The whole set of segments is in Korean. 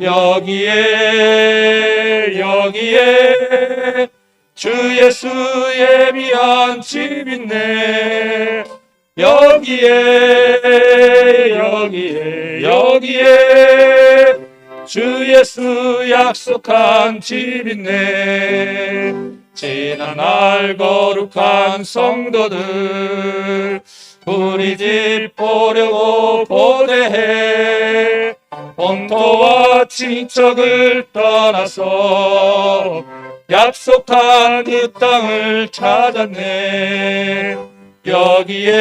여기에 여기에 주 예수의 미한 집 있네. 여기에 여기에 여기에 주 예수 약속한 집 있네. 지난 날 거룩한 성도들 우리 집 보려고 고대해 본토와 친척을 떠나서 약속한 그 땅을 찾았네. 여기에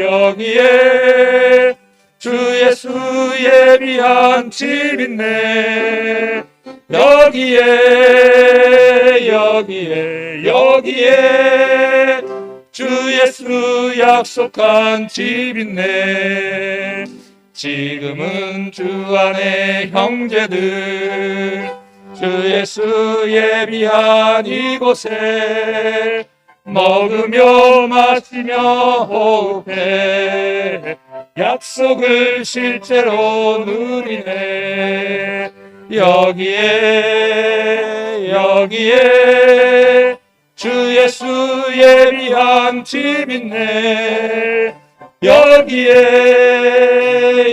여기에 주 예수 예비한 집 있네. 여기에 여기에 여기에 주 예수 약속한 집 있네 지금은 주 안에 형제들 주 예수 예비한 이곳에 먹으며 마시며 호흡해. 약속을 실제로 누리네. 여기에 여기에 주 예수 예비한 집 있네. 여기에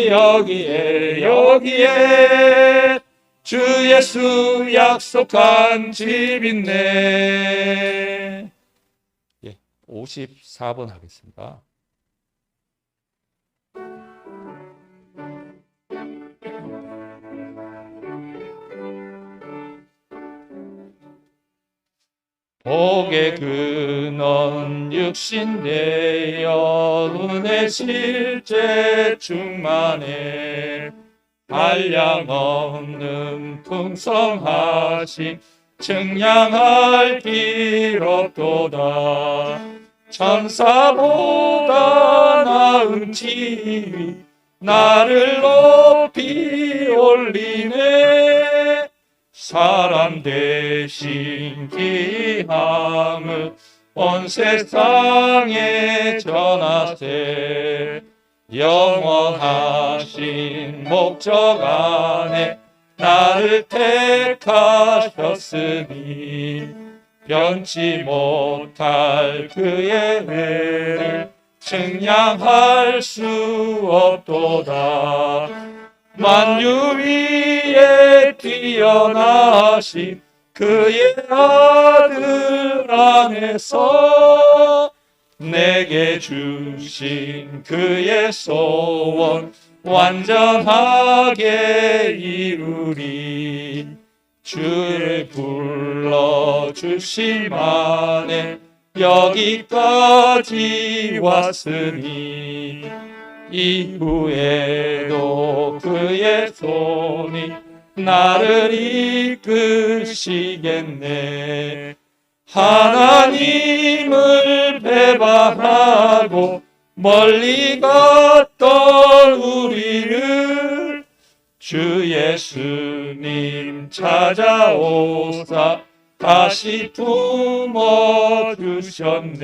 여기에 여기에 주 예수 약속한 집 있네 예, 54번 하겠습니다. 복의 근원 육신 되어 은혜 실제 충만해 한량 없는 풍성하신 증량할 길 없도다. 천사보다 나은 지위 나를 높이 사람 대신 기함을 온 세상에 전하세. 영원하신 목적 안에 나를 택하셨으니 변치 못할 그의 은혜를 증량할 수 없도다 만유 위에 뛰어나신 그의 아들 안에서 내게 주신 그의 소원 완전하게 이루리. 주를 불러 주심안에 여기까지 왔으니 이후에도 그의 손이 나를 이끄시겠네 하나님을 배반하고 멀리 갔던 우리를 주 예수님 찾아오사 다시 품어 주셨네.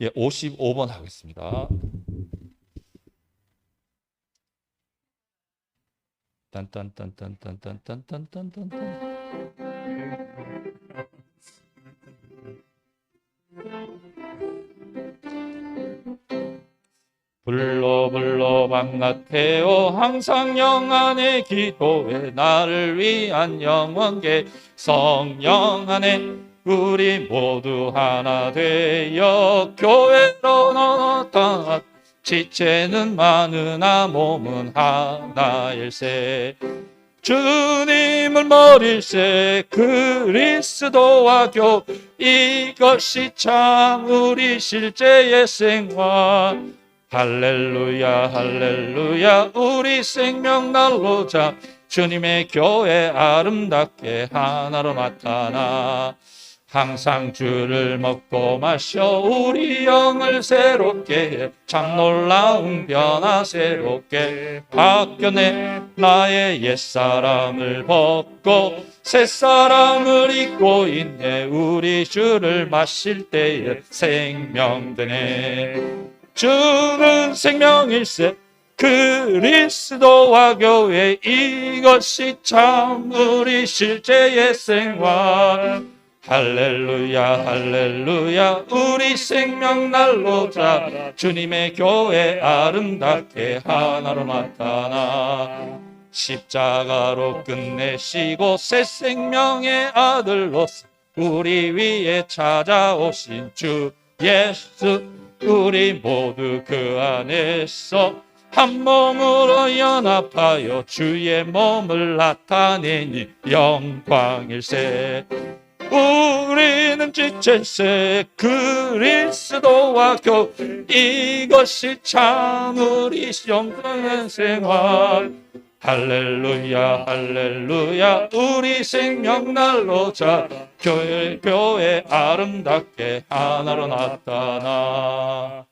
예, 55번 하겠습니다. 딴딴딴딴딴딴딴딴딴딴 불러 불러 밤같아요 항상 영안의 기도에 나를 위한 영원계 성령 안에 우리 모두 하나 되어 교회로 나타 지체는 많으나 몸은 하나일세. 주님을 머릴세 그리스도와 교 이것이 참 우리 실제의 생활. 할렐루야 할렐루야 우리 생명 날로 자. 주님의 교회 아름답게 하나로 나타나 항상 주를 먹고 마셔 우리 영을 새롭게 해. 참 놀라운 변화 새롭게. 바뀌어내 나의 옛사람을 벗고 새사람을 입고 있네. 우리 주를 마실 때에 생명되네. 주는 생명일세. 그리스도와 교회 이것이 참 우리 실제의 생활 할렐루야 할렐루야. 우리 생명 날로 자. 주님의 교회 아름답게 하나로 나타나. 십자가로 끝내시고 새 생명의 아들로서 우리 위에 찾아오신 주 예수 우리 모두 그 안에서 한 몸으로 연합하여 주의 몸을 나타내니 영광일세 우리는 지체세 그리스도와 교 이것이 참 우리 영광의 생활. 할렐루야 할렐루야 우리 생명 날로 자 교회 교회 아름답게 하나로 나타나